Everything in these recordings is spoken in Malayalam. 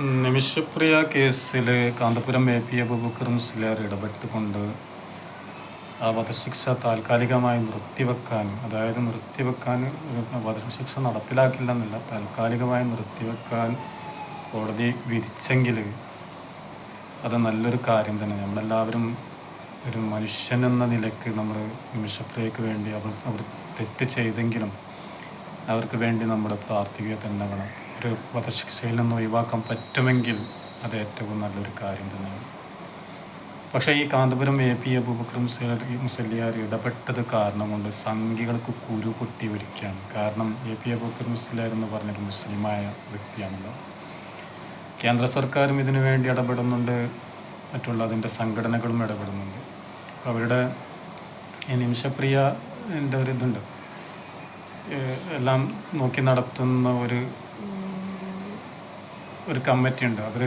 നിമിഷപ്രിയ കേസിൽ കാന്തപുരം എ പി അബുബക്കറും മുസ്ലിയാർ ഇടപെട്ടുകൊണ്ട് ആ വധശിക്ഷ താൽക്കാലികമായി നിർത്തിവെക്കാൻ അതായത് നിർത്തിവെക്കാൻ വധശിക്ഷ നടപ്പിലാക്കില്ലെന്നില്ല താൽക്കാലികമായി നിർത്തിവെക്കാൻ കോടതി വിധിച്ചെങ്കിൽ അത് നല്ലൊരു കാര്യം തന്നെ. നമ്മളെല്ലാവരും ഒരു മനുഷ്യൻ എന്ന നിലയ്ക്ക് നമ്മൾ നിമിഷപ്രിയക്ക് വേണ്ടി അവർ അവർ തെറ്റ് ചെയ്തെങ്കിലും അവർക്ക് വേണ്ടി നമ്മൾ പ്രാർത്ഥിക്കുക തന്നെ വേണം. ഒരു വധശിക്ഷയിൽ നിന്ന് ഒഴിവാക്കാൻ പറ്റുമെങ്കിൽ അത് ഏറ്റവും നല്ലൊരു കാര്യം തന്നെയാണ്. പക്ഷേ ഈ കാന്തപുരം എ പി അബൂബക്കർ മുസല്ലിയാർ ഇടപെട്ടത് കാരണം കൊണ്ട് സംഘികൾക്ക് കുരു പൊട്ടി ഒരുക്കുകയാണ് കാരണം എ പി അബൂബക്കർ മുസ്ലിയാർ എന്ന് പറഞ്ഞൊരു മുസ്ലിമായ വ്യക്തിയാണല്ലോ. കേന്ദ്ര സർക്കാരും ഇതിനു വേണ്ടി ഇടപെടുന്നുണ്ട്. മറ്റുള്ള അതിന്റെ സംഘടനകളും ഇടപെടുന്നുണ്ട്. അവരുടെ നിമിഷപ്രിയ എന്റെ ഒരു ഇതുണ്ട്. എല്ലാം നോക്കി നടത്തുന്ന ഒരു ഒരു കമ്മിറ്റി ഉണ്ട്. അവർ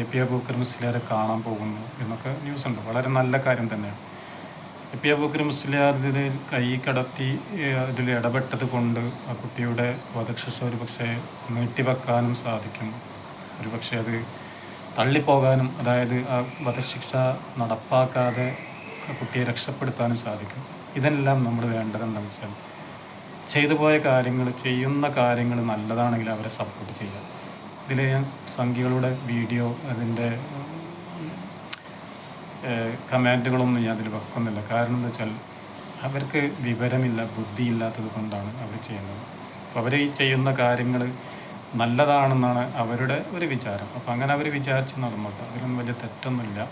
എ പി അബൂക്കർ മുസ്ലിയാരെ കാണാൻ പോകുന്നു എന്നൊക്കെ ന്യൂസ് ഉണ്ട്. വളരെ നല്ല കാര്യം തന്നെയാണ്. എ പി അബൂക്കർ മുസ്ലിയാർ ഇതിൽ കൈ കടത്തി ഇതിൽ ഇടപെട്ടത് കൊണ്ട് ആ കുട്ടിയുടെ വധശിക്ഷ ഒരു പക്ഷേ നീട്ടിവെക്കാനും സാധിക്കും. ഒരു പക്ഷേ അത് തള്ളിപ്പോകാനും അതായത് ആ വധശിക്ഷ നടപ്പാക്കാതെ കുട്ടിയെ രക്ഷപ്പെടുത്താനും സാധിക്കും. ഇതെല്ലാം നമ്മൾ വേണ്ടതെന്താണെന്ന് വെച്ചാൽ ചെയ്തു പോയ കാര്യങ്ങൾ ചെയ്യുന്ന കാര്യങ്ങൾ നല്ലതാണെങ്കിൽ അവരെ സപ്പോർട്ട് ചെയ്യുക. ഇതിൽ ഞാൻ സംഖ്യകളുടെ വീഡിയോ അതിന്റെ കമാൻഡുകളൊന്നും ഞാൻ അതിൽ വെക്കുന്നില്ല. കാരണം എന്താ വെച്ചാൽ അവർക്ക് വിവരമില്ല ബുദ്ധിയില്ലാത്തത് കൊണ്ടാണ് അവർ ചെയ്യുന്നത്. അപ്പോൾ അവർ ഈ ചെയ്യുന്ന കാര്യങ്ങൾ നല്ലതാണെന്നാണ് അവരുടെ ഒരു വിചാരം. അപ്പോൾ അങ്ങനെ അവർ വിചാരിച്ച് നടന്നോട്ടെ. അതിലൊന്നും വലിയ തെറ്റൊന്നുമില്ല.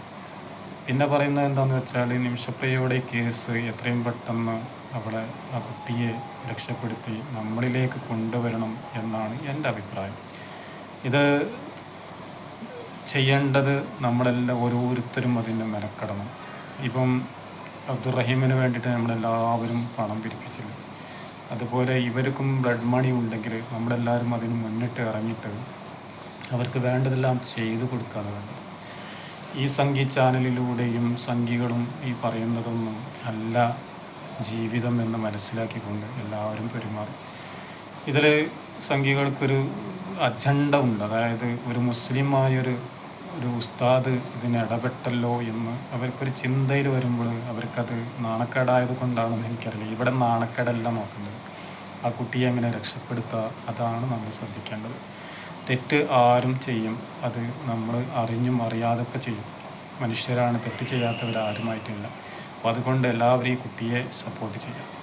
പിന്നെ പറയുന്നത് എന്താണെന്ന് വെച്ചാൽ നിമിഷപ്രിയയുടെ കേസ് എത്രയും പെട്ടെന്ന് അവളെ ആ കുട്ടിയെ രക്ഷപ്പെടുത്തി നമ്മളിലേക്ക് കൊണ്ടുവരണം എന്നാണ് എന്റെ അഭിപ്രായം. ഇത് ചെയ്യേണ്ടത് നമ്മളെല്ലാം ഓരോരുത്തരും അതിന്റെ മെനക്കെടണം ഇപ്പം അബ്ദുറഹീമിന് വേണ്ടിയിട്ട് നമ്മളെല്ലാവരും പണം പിരിപ്പിച്ചില്ല അതുപോലെ ഇവർക്കും ബ്ലഡ് മണി ഉണ്ടെങ്കിൽ നമ്മളെല്ലാവരും അതിന് മുന്നിട്ട് ഇറങ്ങിയിട്ട് അവർക്ക് വേണ്ടതെല്ലാം ചെയ്തു കൊടുക്കുകയാണ് വേണ്ടത്. ഈ സംഗീ ചാനലിലൂടെയും സംഗീകളും ഈ പറയുന്നതൊന്നും അല്ല ജീവിതം എന്ന് മനസ്സിലാക്കിക്കൊണ്ട് എല്ലാവരും പെരുമാറും. ഇതിൽ സംഘികൾക്കൊരു അജണ്ട ഉണ്ട്. അതായത് ഒരു മുസ്ലിമായൊരു ഒരു ഉസ്താദ് ഇതിന് ഇടപെട്ടല്ലോ എന്ന് അവർക്കൊരു ചിന്തയിൽ വരുമ്പോൾ അവർക്കത് നാണക്കേടായത് കൊണ്ടാണെന്ന് എനിക്കറിയില്ല. ഇവിടെ നാണക്കേടല്ല നോക്കുന്നത്. ആ കുട്ടിയെ എങ്ങനെ രക്ഷപ്പെടുത്തുക അതാണ് നമ്മൾ ശ്രദ്ധിക്കേണ്ടത്. തെറ്റ് ആരും ചെയ്യും. അത് നമ്മൾ അറിഞ്ഞും അറിയാതൊക്കെ ചെയ്യും. മനുഷ്യരാണ് തെറ്റ് ചെയ്യാത്തവരാരുമായിട്ടില്ല. അപ്പോൾ അതുകൊണ്ട് എല്ലാവരും ഈ കുട്ടിയെ സപ്പോർട്ട് ചെയ്യാം.